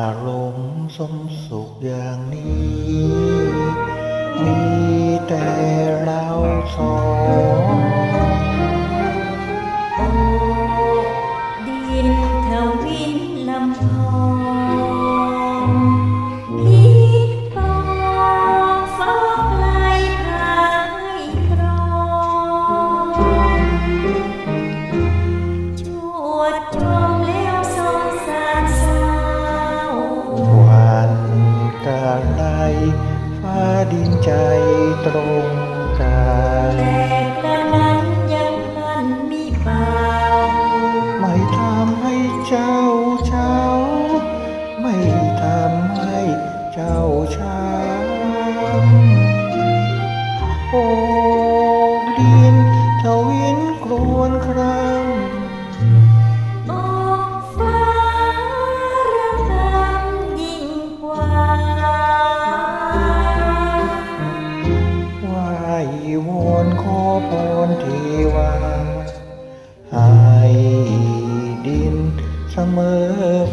ารมณ์สมสุขอย่างนี้ มีแต่เราสอง ดินใจตรงกัน พรเทวาให้ดินเสมอ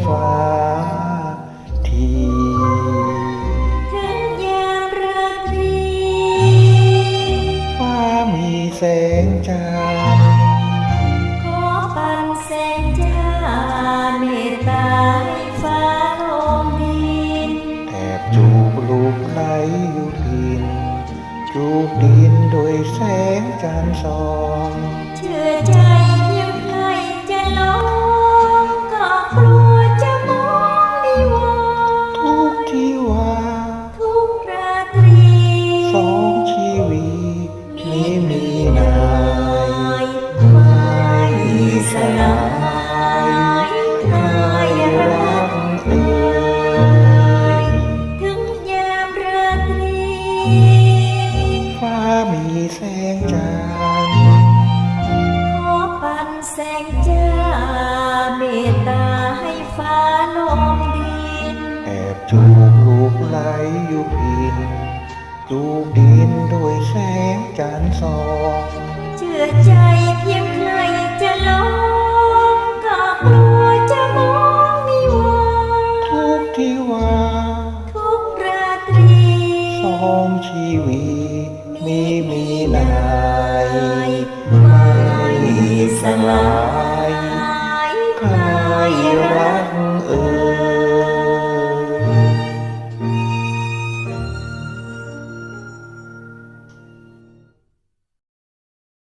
ฟ้าทีถึงยามราตรีฟ้ามีแสงจันทร์ขอปันแสงจ้าเมตตาให้ฟ้าลมดินแทบจูบลูกไหลอยู่ดิน จูบดินโดยแสง จันทร์ส่อง แสงจันทร์ขอปันแสงจ้าเมตตาให้ฟ้าลมดิน แอบจูบลูกไหลอยู่พินจูบดินด้วยแสงจันทร์ส่องเชื่อใจเพียงใครจะลองก็กลัวจะมองนิวรณ์ทุกที่ว่า ทุกราตรีสองชีวิ and love.